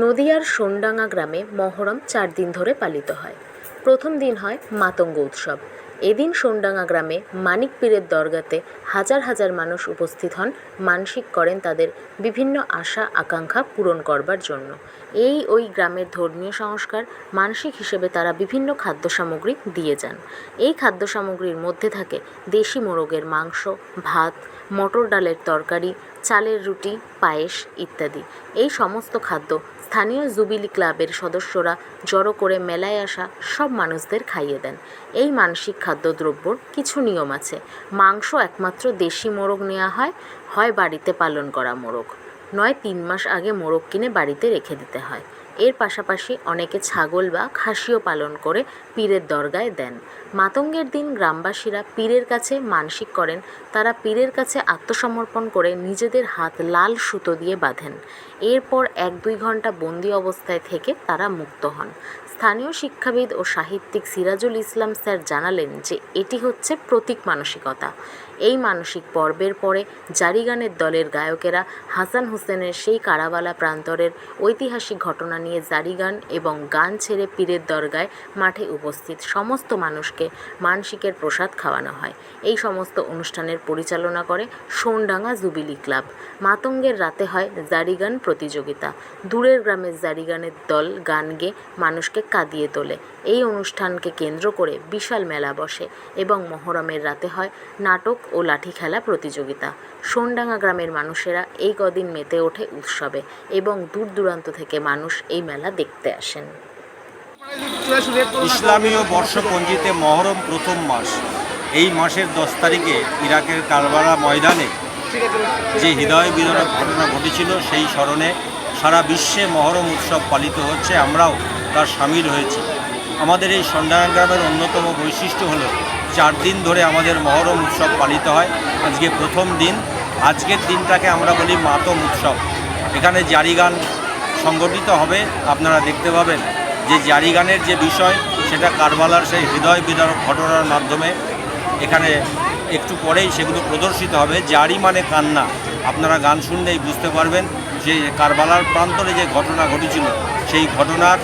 নদিয়ার সোনডাঙ্গা গ্রামে মহরম চার দিন ধরে পালিত হয়। প্রথম দিন হয় মাতঙ্গ উৎসব। এদিন সোনডাঙ্গা গ্রামে মানিক পীরের দরগাতে হাজার হাজার মানুষ উপস্থিত হন, মানসিক করেন তাদের বিভিন্ন আশা, আকাঙ্ক্ষা পূরণ করবার জন্য। এই ওই গ্রামের ধর্মীয় সংস্কার মানসিক হিসেবে তারা বিভিন্ন খাদ্য সামগ্রী দিয়ে যান। এই খাদ্য সামগ্রীর মধ্যে থাকে দেশি মোরগের মাংস, ভাত, মটর ডালের তরকারি, চালের রুটি, পায়েস ইত্যাদি। এই সমস্ত খাদ্য স্থানীয় জুবিলি ক্লাবের সদস্যরা জড়ো করে মেলায় আসা সব মানুষদের খাইয়ে দেন। এই মানসিক খাদ্যদ্রব্যর কিছু নিয়ম আছে। মাংস একমাত্র দেশি মোরগ নেওয়া হয় হয় বাড়িতে পালন করা মোরগ। নয়, তিন মাস আগে মোরগ কিনে বাড়িতে রেখে দিতে হয়। এর পাশাপাশি অনেকে ছাগল বা খাসিও পালন করে পীরের দরগায় দেন। মাতঙ্গের দিন গ্রামবাসীরা পীরের কাছে মানসিক করেন, তারা পীরের কাছে আত্মসমর্পণ করে নিজেদের হাত লাল সুতো দিয়ে বাঁধেন। এরপর এক দুই ঘণ্টা বন্দি অবস্থায় থেকে তারা মুক্ত হন। স্থানীয় শিক্ষাবিদ ও সাহিত্যিক সিরাজুল ইসলাম স্যার জানালেন যে এটি হচ্ছে প্রতীক মানসিকতা। এই মানসিক পর্বের পরে জারিগানের দলের গায়কেরা হাসান হোসেনের সেই কারাবালা প্রান্তরের ঐতিহাসিক ঘটনা নিয়ে জারিগান এবং গান ছেড়ে পীরের দরগায় মাঠে উপস্থিত সমস্ত মানুষকে মানসিকের প্রসাদ খাওয়ানো হয়। এই সমস্ত অনুষ্ঠানের পরিচালনা করে সোনডাঙ্গা জুবিলি ক্লাব। মাতঙ্গের রাতে হয় জারিগান প্রতিযোগিতা। দূরের গ্রামের জারিগানের দল গান গেয়ে মানুষকে কাঁদিয়ে তোলে। এই অনুষ্ঠানকে কেন্দ্র করে বিশাল মেলা বসে এবং মহরমের রাতে হয় নাটক ও লাঠি খেলা প্রতিযোগিতা। সোনডাঙ্গা গ্রামের মানুষেরা এই কদিন মেতে ওঠে উৎসবে এবং দূর দূরান্ত থেকে মানুষ এই মেলা দেখতে আসেন। ইসলামীয় বর্ষপঞ্জিতে মহরম প্রথম মাস। এই মাসের দশ তারিখে ইরাকের কারবালা ময়দানে যে হৃদয় বিদরক ঘটনা ঘটেছিল, সেই স্মরণে সারা বিশ্বে মহরম উৎসব পালিত হচ্ছে, আমরাও তার সামিল হয়েছি। আমাদের এই সন্ধ্যায়ন গ্রামের অন্যতম বৈশিষ্ট্য হলো, চার দিন ধরে আমাদের মহরম উৎসব পালিত হয়। আজকে প্রথম দিন, আজকের দিনটাকে আমরা বলি মাতম উৎসব। এখানে জারি গান সংগঠিত হবে, আপনারা দেখতে পাবেন যে জারি গানের যে বিষয়, সেটা কারবালার সেই হৃদয় বিদারক ঘটনার মাধ্যমে এখানে একটু পরেই সেগুলো প্রদর্শিত হবে। জারি মানে কান্না। আপনারা গান শুনলেই বুঝতে পারবেন যে কারবালার প্রান্তরে যে ঘটনা ঘটেছিল, সেই ঘটনার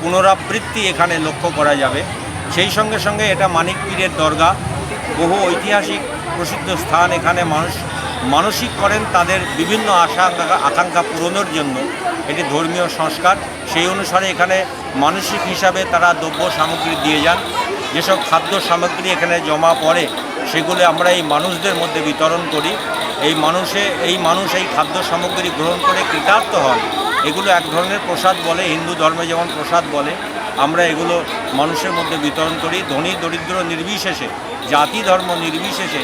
পুনরাবৃত্তি এখানে লক্ষ্য করা যাবে। সেই সঙ্গে সঙ্গে এটা মানিক পীরের দরগা। বহু ঐতিহাসিক প্রসিদ্ধ স্থান এখানে মানুষ মানসিক করেন তাদের বিভিন্ন আশা আকাঙ্ক্ষা- পূরণের জন্য। এটি ধর্মীয় সংস্কার। সেই অনুসারে এখানে মানসিক হিসাবে তারা দ্রব্য সামগ্রী দিয়ে যান। যেসব খাদ্য সামগ্রী এখানে জমা পড়ে, সেগুলো আমরা এই মানুষদের মধ্যে বিতরণ করি। এই মানুষে এই মানুষ এই খাদ্য সামগ্রী গ্রহণ করে কৃতার্থ হন। এগুলো এক ধরনের প্রসাদ বলে, হিন্দু ধর্মে যেমন প্রসাদ বলে আমরা এগুলো মানুষের মধ্যে বিতরণ করি। ধনী, দরিদ্র, নির্বিশেষে, জাতি, ধর্ম নির্বিশেষে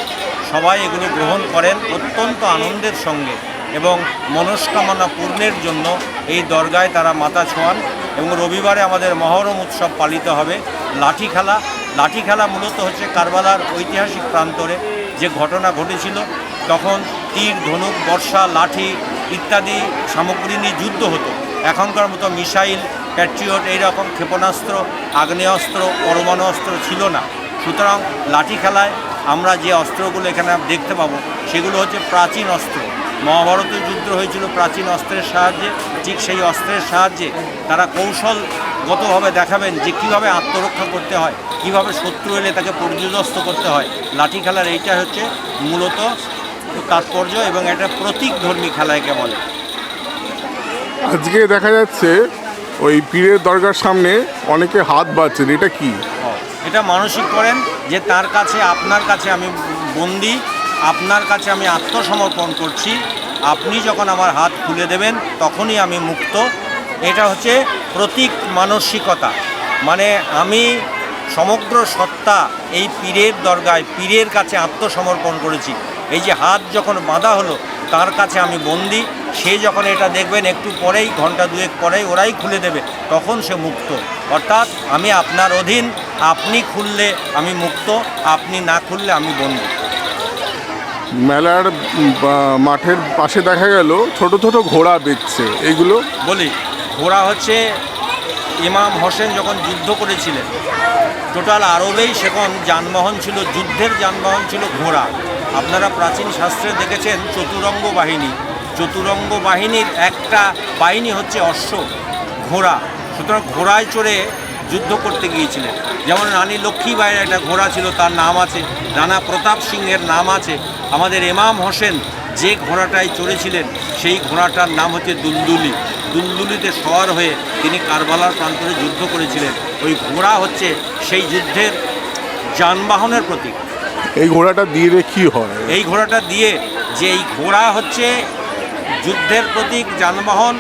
সবাই এগুলো গ্রহণ করেন অত্যন্ত আনন্দের সঙ্গে এবং মনস্কামনা পূর্ণের জন্য এই দরগায় তারা মাথা ছোঁয়ান এবং রবিবারে আমাদের মহরম উৎসব পালিত হবে। লাঠি খেলা লাঠি খেলা মূলত হচ্ছে কারবালার ঐতিহাসিক প্রান্তরে যে ঘটনা ঘটেছিল। তখন তীর, ধনুক, বর্ষা, লাঠি ইত্যাদি সামগ্রী নিয়ে যুদ্ধ হতো। এখনকার মতো মিসাইল প্যাট্রিয়ট এইরকম ক্ষেপণাস্ত্র, আগ্নেয়াস্ত্র পরমাণু অস্ত্র ছিল না। সুতরাং লাঠি খেলায় আমরা যে অস্ত্রগুলো এখানে দেখতে পাবো, সেগুলো হচ্ছে প্রাচীন অস্ত্র। মহাভারতের যুদ্ধ হয়েছিল প্রাচীন অস্ত্রের সাহায্যে, ঠিক সেই অস্ত্রের সাহায্যে তারা কৌশলগতভাবে দেখাবেন যে কীভাবে আত্মরক্ষা করতে হয়, কীভাবে শত্রু এলে তাকে পর্যদস্ত করতে হয়। লাঠি খেলার এইটা হচ্ছে মূলত তাৎপর্য এবং এটা প্রতীক ধর্মী খেলা একে বলে। আজকে দেখা যাচ্ছে ওই পীরের দরগার সামনে অনেকে হাত বাড়ছেন, এটা কি? এটা মানসিক করেন যে তার কাছে, আপনার কাছে আমি বন্দি, আপনার কাছে আমি আত্মসমর্পণ করছি, আপনি যখন আমার হাত খুলে দেবেন, তখনই আমি মুক্ত। এটা হচ্ছে প্রতীক মানসিকতা। মানে আমি সমগ্র সত্তা এই পীরের দরগায়, পীরের কাছে আত্মসমর্পণ করেছি। এই যে হাত যখন বাঁধা হলো তার কাছে আমি বন্দি সে যখন এটা দেখবেন একটু পরেই ঘণ্টা দুয়েক পরেই ওরাই খুলে দেবে তখন সে মুক্ত। অর্থাৎ আমি আপনার অধীন আপনি খুললে আমি মুক্ত আপনি না খুললে আমি বন্দি। মেলার মাঠের পাশে দেখা গেল ছোট ছোট ঘোড়া বেচছে এগুলো বলি ঘোড়া হচ্ছে ইমাম হোসেন যখন যুদ্ধ করেছিলেন টোটাল আরবেই সেখন যানবাহন ছিল যুদ্ধের যানবাহন ছিল ঘোড়া। আপনারা প্রাচীন শাস্ত্রে দেখেছেন চতুরঙ্গ বাহিনী। চতুরঙ্গ বাহিনীর একটা বাহিনী হচ্ছে অশ্ব ঘোড়া। সুতরাং ঘোড়ায় চড়ে যুদ্ধ করতে গিয়েছিলেন। যেমন রানী লক্ষ্মীবাইয়ের একটা ঘোড়া ছিল, তার নাম আছে রানা প্রতাপ সিংহের নাম আছে। আমাদের এমাম হোসেন যে ঘোড়াটায় চড়েছিলেন, সেই ঘোড়াটার নাম হচ্ছে দুলদুলি। দুলদুলিতে সওয়ার হয়ে তিনি কারবালার প্রান্তরে যুদ্ধ করেছিলেন। ওই ঘোড়া হচ্ছে সেই যুদ্ধের যানবাহনের প্রতীক। এই ঘোড়াটা দিয়ে কি হয়? এই ঘোড়াটা দিয়ে যে এই ঘোড়া হচ্ছে যুদ্ধের প্রতীক যানবাহন,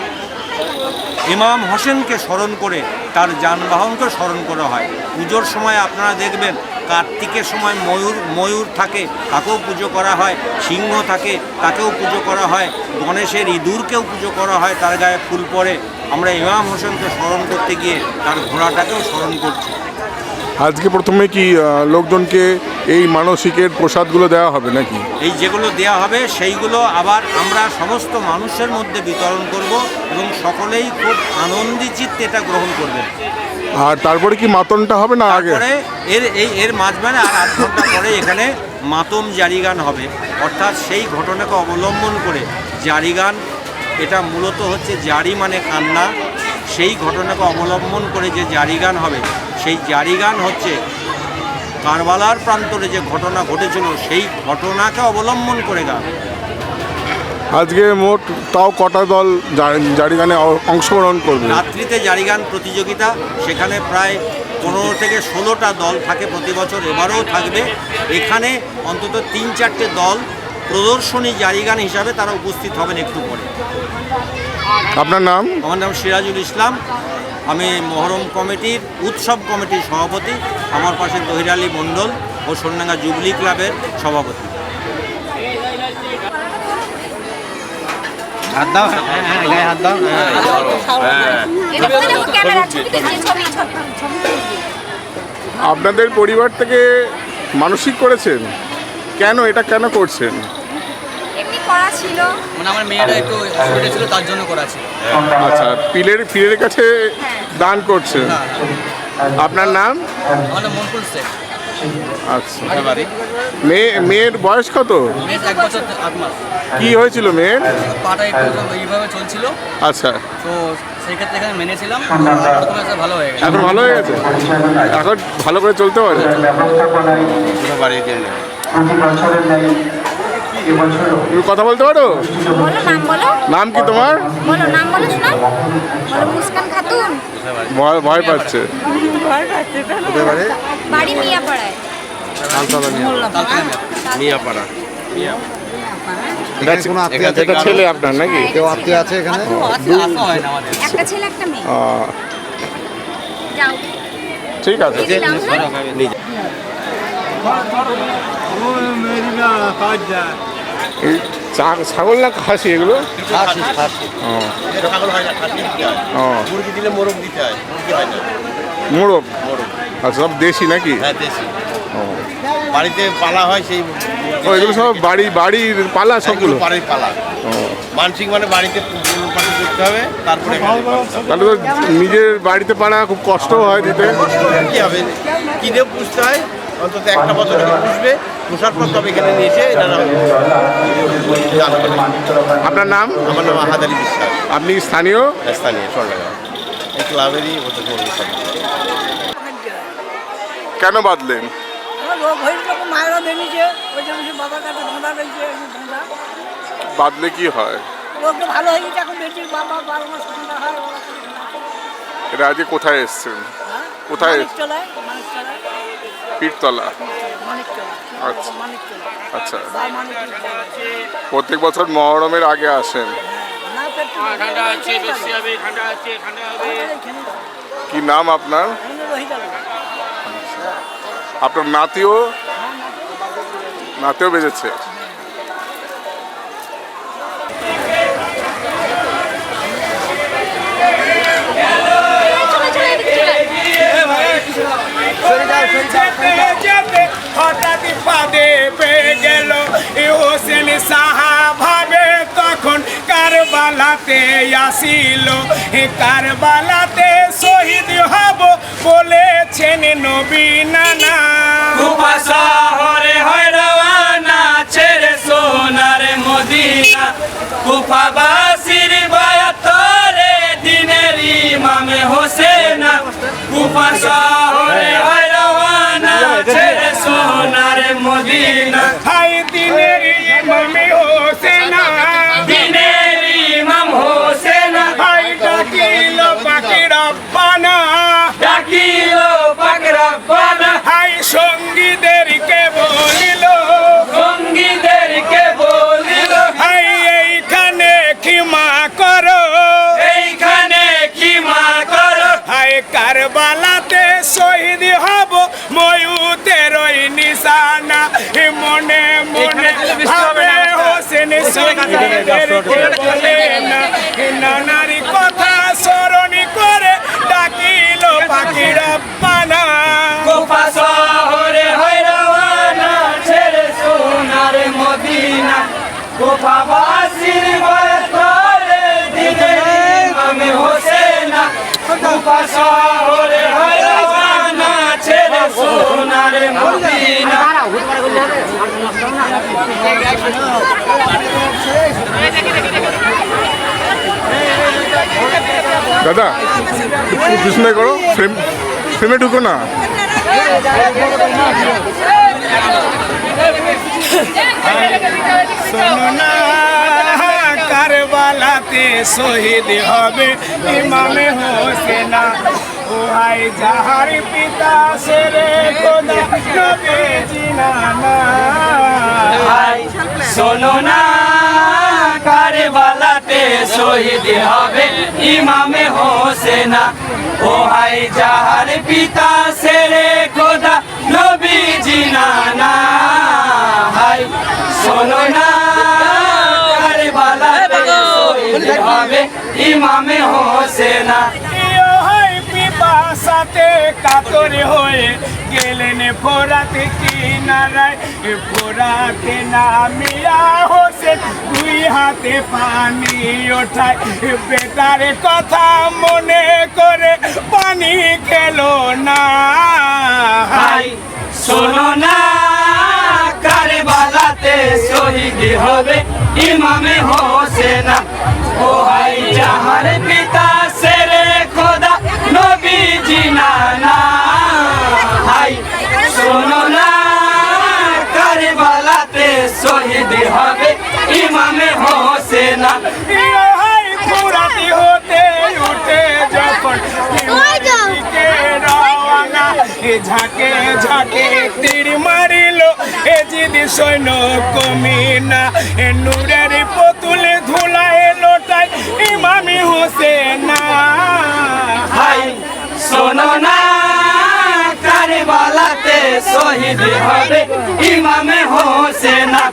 ইমাম হোসেনকে স্মরণ করে তার যানবাহনকে স্মরণ করা হয়। পুজোর সময় আপনারা দেখবেন, কার্তিকের সময় ময়ূর ময়ূর থাকে, তাকেও পুজো করা হয়, সিংহ থাকে, তাকেও পুজো করা হয়, গণেশের ইঁদুরকেও পুজো করা হয়, তার গায়ে ফুল পরে আমরা ইমাম হোসেনকে স্মরণ করতে গিয়ে তার ঘোড়াটাকেও স্মরণ করছি। আজকে প্রথমে কি লোকজনকে এই মানসিকের প্রসাদগুলো দেওয়া হবে নাকি? এই যেগুলো দেওয়া হবে সেইগুলো আবার আমরা সমস্ত মানুষের মধ্যে বিতরণ করব এবং সকলেই খুব আনন্দি চিত্তে এটা গ্রহণ করবেন। আর তারপরে কি মাতনটা হবে না আগে? পরে এর এই এর মাঝখানে আর আধ ঘণ্টা পরে এখানে মাতম জারিগান হবে। অর্থাৎ সেই ঘটনাকে অবলম্বন করে জারিগান এটা মূলত হচ্ছে জারি মানে কান্না। সেই ঘটনাকে অবলম্বন করে যে জারিগান হবে সেই জারিগান হচ্ছে কারবালার প্রান্তরে যে ঘটনা ঘটেছিল সেই ঘটনাকে অবলম্বন করে গান আজকে মোট তাও কটা দল জা- জারিগানে অংশগ্রহণ করবে? রাত্রিতে জারিগান প্রতিযোগিতা সেখানে প্রায় পনেরো থেকে ষোলোটা দল থাকে প্রতি বছর এবারেও থাকবে। এখানে অন্তত তিন চারটে দল প্রদর্শনী জারিগান হিসাবে তারা উপস্থিত হবেন একটু পরে। আপনার নাম? আমার নাম সিরাজুল ইসলাম। আমি মহরম কমিটির উৎসব কমিটির সভাপতি। আমার পাশে তহির আলী মণ্ডল ও সোনাঙ্গা জুবলি ক্লাবের সভাপতি। হাত দাও হ্যাঁ হ্যাঁ গায়ে হাত দাও ছবি ছবি আপনাদের পরিবার থেকে মানসিক করেছেন? কেন এটা কেন করছেন? করা ছিল। মানে আমার মেয়েটা একটু অসুবিধা ছিল তার জন্য করা ছিল। আচ্ছা পীরের পীরের কাছে দান করছেন হ্যাঁ আপনার নাম? আমার নাম মনকুল শেখ। আচ্ছা। মেয়ে মেয়ের বয়স কত? মেয়ের এক বছর আট মাস। কি হয়েছিল মেয়ের? পাটা একটু এইভাবে চলছিল। আচ্ছা। তো সেই ক্ষেত্রে এখানে মেনেছিলাম। ভালো হয়ে গেছে। এখন ভালো হয়ে গেছে? এখন ভালো করে চলতে পারে? তুমি কথা বলতে পারো? নাম কি তোমার? বলো নাম বলো শোনা। বলো মুস্কান খাতুন। ভয় ভয় পাচ্ছে। মিয়াপাড়া। এটা ছেলে আপনার নাকি? কেউ আত্মীয় আছে এখানে? হয় একটা ছেলে একটা মেয়ে। ঠিক আছে। দিলাম না এই চা- ছাগল না খাসি এগুলো? মুরগি দিলে মোরগ দিতে হয় মুরগি মোরগ? আচ্ছা সব দেশি নাকি? হ্যাঁ বাড়িতে পালা হয় সেই এগুলো সব বাড়ি বাড়ির পালা সবগুলো? বাড়ির পালা। মানসিক মানে বাড়িতে করতে হবে তারপরে তাহলে তো নিজের বাড়িতে পাড়া খুব কষ্ট হয় দিতে। কি হবে? কিনে পুষতে হয়? অন্তত একটা বছর পুষবে পুষার পর তবে এখানে নিয়ে এসে আপনার নাম? আমার নাম আহাদ আলী বিশ্বাস। আপনি স্থানীয়? স্থানীয় স্বর্ণগাঁও এই ক্লাবেরই। কেন বাদলেন বাদলে কি হয়? আজকে কোথায় এসছেন? হ্যাঁ? কোথায়? পীরতলা আচ্ছা। আচ্ছা। প্রত্যেক বছর মহরমের আগে আসেন? ঠান্ডা হবে কি নাম আপনার? আপনার নাতিও? নাতিও বেজেছে। চলে চলে পাদে পেয়ে গেল। হোসেন সাহা তখন কারবালাতে আসিল। কারবালাতে শহীদ হব বলেছেন নবী নানা। শহরে হয় রওয়ানা, ছেড়ে সোনার মদিনা। কুফাবাসীর কারবালাতে দাদা একটু করো ফ্রেম ফ্রেমে ঢুকো না। কারবালাতে শহীদ হবে ইমামে হোসেনা। ও হাই যাহার পিতা সেরে খোদা নবী জিনানা শোনো না কারবালাতে শহীদ হবে ইমামে হোসেনা। ও হাই যাহার পিতা সেরে খোদা নবী জিনানা হাই শোনো না কারবালাতে শহীদ হবে ইমামে হোসেনা। কাতর হয়ে গেলেন ফোরাতে কিনারায়। ফোরাতে নামিয়া হোসেন দুই হাতে পানি ওঠায়। বেটার কথা মনে করে পানি খেলো না। শোনো না, কারবালাতে শহীদ হবে ইমামে হোসেনা। ও হাই, যাহার পিতা নবী জিনানা হাই শোনো না কারবালাতে শহীদ হবে ইমামে হোসেনা। ঝাঁকে ঝাঁকে তীর মারিল এ জিদি সৈন্য কমিনা। এ নূরের পুতুলে ধুলায় লোটাই ইমামি হোসেনা। হাই শোনো না, কারবালাতে শহীদ হবে ইমামে হোসেনা।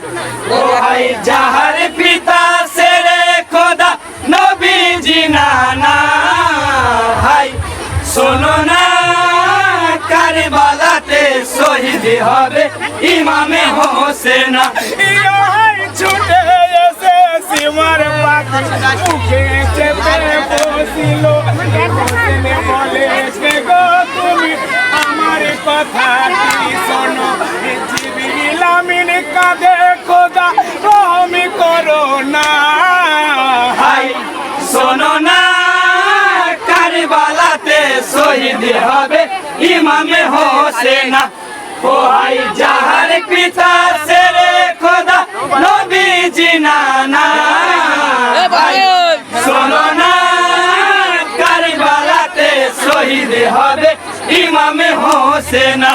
হাই যাহার পিতা সেরে খোদা নবী জিনানা হাই শোনো না, কারবালাতে শহীদ হবে ইমামে হোসেনা। পাখি মুখে চেপে বসিল। বলে "কে গো তুমি আমার কথা কি শোনো? জিবিল আমিন কাঁদে খোদা রহমি করো না। হাই শোনো না কারবালাতে শহীদ হবে ইমামে হোসেনা। ও হাই যাহার পিতা সেরে খোদা নবী জিনানা হাই, শোনো না কারিবালাতে শহীদ হবে ইমামে হোসেনা।